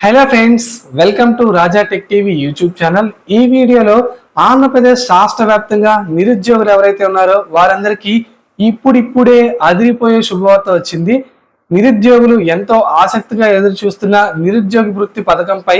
Hello friends welcome to Raja tech TV YouTube channel. ఈ వీడియోలో ఆంధ్రప్రదేశ్ రాష్ట్ర వ్యాప్తంగా నిరుద్యోగులు ఎవరైతే ఉన్నారో వారందరికీ ఇప్పుడిప్పుడే అదిరిపోయే శుభవార్త వచ్చింది. నిరుద్యోగులు ఎంతో ఆసక్తిగా ఎదురు చూస్తున్న నిరుద్యోగ వృత్తి పథకంపై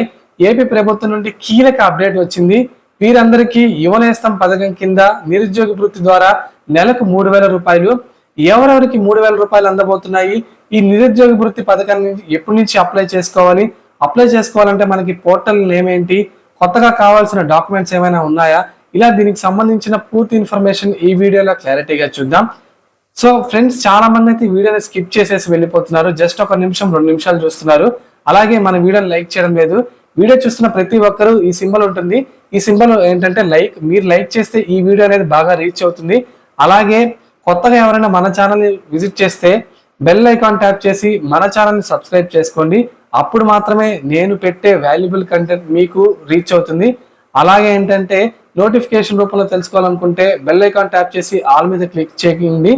ఏపీ ప్రభుత్వం నుండి కీలక అప్డేట్ వచ్చింది. వీరందరికీ యువనేస్తం పథకం కింద నిరుద్యోగ వృత్తి ద్వారా నెలకు మూడు వేల రూపాయలు ఎవరెవరికి మూడు వేల రూపాయలు అందబోతున్నాయి? ఈ నిరుద్యోగ వృత్తి పథకాన్ని ఎప్పటి నుంచి అప్లై చేసుకోవాలి? అప్లై చేసుకోవాలంటే మనకి పోర్టల్ నేమ్ ఏంటి కొత్తగా కావాల్సిన డాక్యుమెంట్స్ ఏమైనా ఉన్నాయా? ఇలా దీనికి సంబంధించిన పూర్తి ఇన్ఫర్మేషన్ ఈ వీడియోలో క్లారిటీగా చూద్దాం. సో ఫ్రెండ్స్ చాలా మంది అయితే వీడియోని స్కిప్ చేసేసి వెళ్ళిపోతున్నారు. జస్ట్ ఒక నిమిషం రెండు నిమిషాలు చూస్తున్నారు. అలాగే మన వీడియోని లైక్ చేయడం లేదు. వీడియో చూస్తున్న ప్రతి ఒక్కరూ ఈ సింబల్ ఉంటుంది. ఈ సింబల్ ఏంటంటే లైక్ మీరు లైక్ చేస్తే ఈ వీడియో అనేది బాగా రీచ్ అవుతుంది. అలాగే కొత్తగా ఎవరైనా మన ఛానల్ని విజిట్ చేస్తే బెల్ ఐకాన్ ట్యాప్ చేసి మన ఛానల్ని సబ్స్క్రైబ్ చేసుకోండి. అప్పుడు మాత్రమే నేను పెట్టే వాల్యుబుల్ కంటెంట్ మీకు రీచ్ అవుతుంది. అలాగే ఏంటంటే నోటిఫికేషన్ రూపంలో తెలుసుకోవాలనుకుంటే బెల్ ఐకాన్ ట్యాప్ చేసి ఆల్ మీద క్లిక్ చేయండి.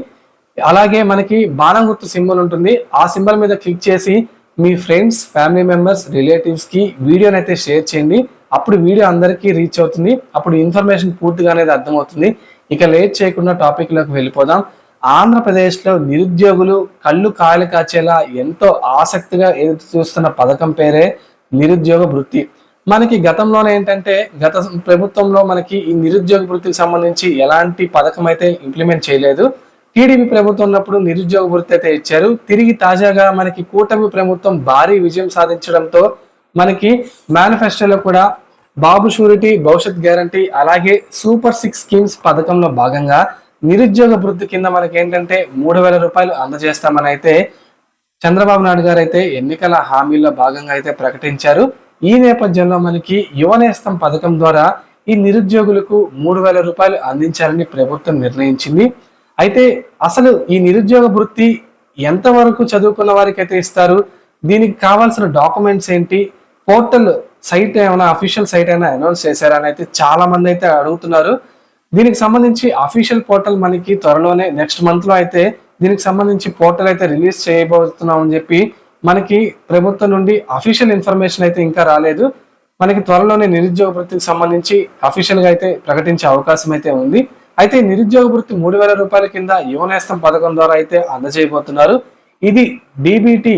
అలాగే మనకి బాణం గుర్తు సింబల్ ఉంటుంది. ఆ సింబల్ మీద క్లిక్ చేసి మీ ఫ్రెండ్స్ ఫ్యామిలీ మెంబర్స్ రిలేటివ్స్కి వీడియోని అయితే షేర్ చేయండి. అప్పుడు వీడియో అందరికీ రీచ్ అవుతుంది. అప్పుడు ఇన్ఫర్మేషన్ పూర్తిగా అనేది అర్థమవుతుంది. ఇక లేట్ చేయకుండా టాపిక్లోకి వెళ్ళిపోదాం. ఆంధ్రప్రదేశ్లో నిరుద్యోగులు కళ్ళు కాయలు కాచేలా ఎంతో ఆసక్తిగా ఎదురు చూస్తున్న పథకం పేరే నిరుద్యోగ వృత్తి. మనకి గతంలోనే ఏంటంటే గత ప్రభుత్వంలో మనకి ఈ నిరుద్యోగ వృత్తికి సంబంధించి ఎలాంటి పథకం అయితే ఇంప్లిమెంట్ చేయలేదు. టీడీపీ ప్రభుత్వం ఉన్నప్పుడు నిరుద్యోగ వృత్తి అయితే ఇచ్చారు. తిరిగి తాజాగా మనకి కూటమి ప్రభుత్వం భారీ విజయం సాధించడంతో మనకి మేనిఫెస్టోలో కూడా బాబు షూరిటీ భవిష్యత్ గ్యారంటీ అలాగే సూపర్ సిక్స్ స్కీమ్స్ పథకంలో భాగంగా నిరుద్యోగ వృత్తి కింద మనకి ఏంటంటే మూడు వేల రూపాయలు అందజేస్తామని అయితే చంద్రబాబు నాయుడు గారు అయితే ఎన్నికల హామీల్లో భాగంగా అయితే ప్రకటించారు. ఈ నేపథ్యంలో మనకి యువనేస్తం పథకం ద్వారా ఈ నిరుద్యోగులకు మూడు వేల రూపాయలు అందించాలని ప్రభుత్వం నిర్ణయించింది. అయితే అసలు ఈ నిరుద్యోగ వృత్తి ఎంతవరకు చదువుకున్న వారికి అయితే ఇస్తారు? దీనికి కావాల్సిన డాక్యుమెంట్స్ ఏంటి? పోర్టల్ సైట్ ఏమైనా అఫీషియల్ సైట్ అయినా అనౌన్స్ చేశారా? అని అయితే చాలా మంది అయితే అడుగుతున్నారు. దీనికి సంబంధించి అఫీషియల్ పోర్టల్ మనకి త్వరలోనే నెక్స్ట్ మంత్లో అయితే దీనికి సంబంధించి పోర్టల్ అయితే రిలీజ్ చేయబోతున్నాం అని చెప్పి మనకి ప్రభుత్వం నుండి అఫీషియల్ ఇన్ఫర్మేషన్ అయితే ఇంకా రాలేదు. మనకి త్వరలోనే నిరుద్యోగ వృత్తికి సంబంధించి అఫీషియల్గా అయితే ప్రకటించే అవకాశం అయితే ఉంది. అయితే నిరుద్యోగ వృత్తి మూడు వేల రూపాయల కింద యువనేస్తం పథకం ద్వారా అయితే అందజేయబోతున్నారు. ఇది డీబీటీ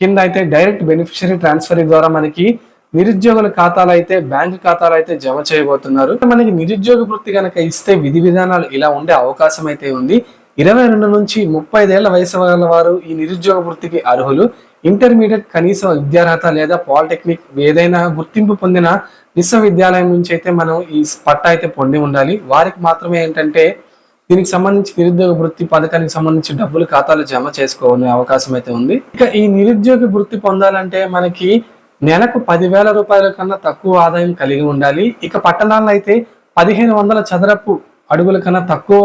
కింద అయితే డైరెక్ట్ బెనిఫిషరీ ట్రాన్స్ఫర్ ద్వారా మనకి నిరుద్యోగుల ఖాతాలు అయితే బ్యాంకు ఖాతాలు అయితే జమ చేయబోతున్నారు. మనకి నిరుద్యోగ వృత్తి కనుక ఇస్తే విధి విధానాలు ఇలా ఉండే అవకాశం అయితే ఉంది. ఇరవై రెండు నుంచి ముప్పై ఐదేళ్ళ వయసు గల వారు ఈ నిరుద్యోగ వృత్తికి అర్హులు. ఇంటర్మీడియట్ కనీస విద్యార్హత లేదా పాలిటెక్నిక్ ఏదైనా గుర్తింపు పొందిన విశ్వవిద్యాలయం నుంచి అయితే మనం ఈ పట్టా అయితే పొంది ఉండాలి. వారికి మాత్రమే ఏంటంటే దీనికి సంబంధించి నిరుద్యోగ వృత్తి పథకానికి సంబంధించి డబ్బులు ఖాతాలు జమ చేసుకోవాలనే అవకాశం అయితే ఉంది. ఇక ఈ నిరుద్యోగ వృత్తి పొందాలంటే మనకి నెలకు పదివేల రూపాయల కన్నా తక్కువ ఆదాయం కలిగి ఉండాలి. ఇక పట్టణాల్లో అయితే పదిహేను వందల చదరపు అడుగుల కన్నా తక్కువ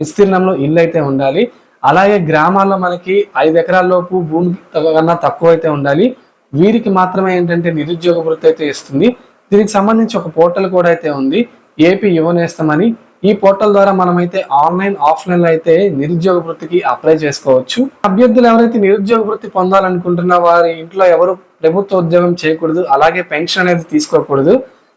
విస్తీర్ణంలో ఇల్లు అయితే ఉండాలి. అలాగే గ్రామాల్లో మనకి ఐదు ఎకరాల్లోపు భూమి కన్నా తక్కువ అయితే ఉండాలి. వీరికి మాత్రమే ఏంటంటే నిరుద్యోగ వృత్తి అయితే ఇస్తుంది. దీనికి సంబంధించి ఒక పోర్టల్ కూడా అయితే ఉంది. ఏపీ యువనేస్తమని ఈ పోర్టల్ ద్వారా మనమైతే ఆన్లైన్ ఆఫ్లైన్లో అయితే నిరుద్యోగ వృత్తికి అప్లై చేసుకోవచ్చు. అభ్యర్థులు ఎవరైతే నిరుద్యోగ వృత్తి పొందాలనుకుంటున్న వారి ఇంట్లో ఎవరు ప్రభుత్వ ఉద్యోగం చేయకూడదు అలాగే పెన్షన్ అనేది తీసుకోకూడదు.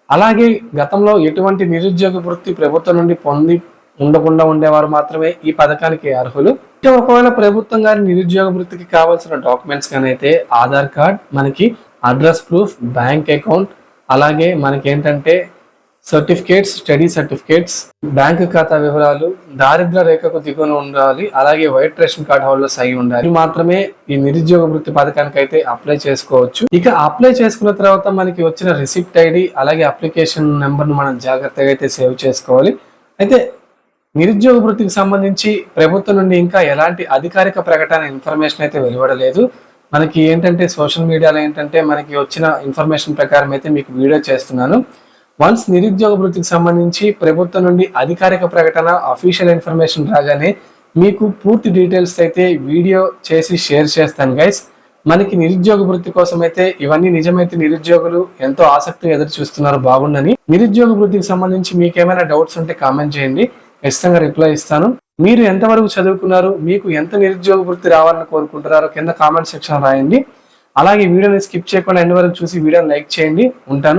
అలాగే గతంలో ఎటువంటి నిరుద్యోగ వృత్తి ప్రభుత్వం నుండి పొంది ఉండకుండా ఉండేవారు మాత్రమే ఈ పథకానికి అర్హులు. ఒకవేళ ప్రభుత్వం గారి నిరుద్యోగ వృత్తికి కావాల్సిన డాక్యుమెంట్స్ కానీ అయితే ఆధార్ కార్డ్ మనకి అడ్రస్ ప్రూఫ్ బ్యాంక్ అకౌంట్ అలాగే మనకి ఏంటంటే సర్టిఫికేట్స్ స్టడీ సర్టిఫికేట్స్ బ్యాంక్ ఖాతా వివరాలు దారిద్ర రేఖకు దిగువన ఉండాలి అలాగే వైట్ రేషన్ కార్డ్ హోల్డర్స్ అయి ఉండాలి. మాత్రమే ఈ నిరుద్యోగ వృత్తి పథకానికి అయితే అప్లై చేసుకోవచ్చు. ఇక అప్లై చేసుకున్న తర్వాత మనకి వచ్చిన రిసిప్ట్ ఐడి అలాగే అప్లికేషన్ నెంబర్ను మనం జాగ్రత్తగా అయితే సేవ్ చేసుకోవాలి. అయితే నిరుద్యోగ వృత్తికి సంబంధించి ప్రభుత్వం నుండి ఇంకా ఎలాంటి అధికారిక ప్రకటన ఇన్ఫర్మేషన్ అయితే వెలువడలేదు. మనకి ఏంటంటే సోషల్ మీడియాలో ఏంటంటే మనకి వచ్చిన ఇన్ఫర్మేషన్ ప్రకారం అయితే మీకు వీడియో చేస్తున్నాను. వన్స్ నిరుద్యోగ వృత్తికి సంబంధించి ప్రభుత్వం నుండి అధికారిక ప్రకటన అఫీషియల్ ఇన్ఫర్మేషన్ రాగానే మీకు పూర్తి డీటెయిల్స్ అయితే వీడియో చేసి షేర్ చేస్తాను గైస్ మనకి నిరుద్యోగ వృత్తి కోసం అయితే ఇవన్నీ నిజమైతే నిరుద్యోగులు ఎంతో ఆసక్తిగా ఎదురు చూస్తున్నారు బాగుండని. నిరుద్యోగ వృత్తికి సంబంధించి మీకు ఏమైనా డౌట్స్ ఉంటే కామెంట్ చేయండి. ఖచ్చితంగా రిప్లై ఇస్తాను. మీరు ఎంతవరకు చదువుకున్నారు మీకు ఎంత నిరుద్యోగ వృత్తి రావాలని కోరుకుంటున్నారో కింద కామెంట్ సెక్షన్ రాయండి. అలాగే వీడియోని స్కిప్ చేయకుండా ఎన్ని వరకు చూసి వీడియోని లైక్ చేయండి. ఉంటాను.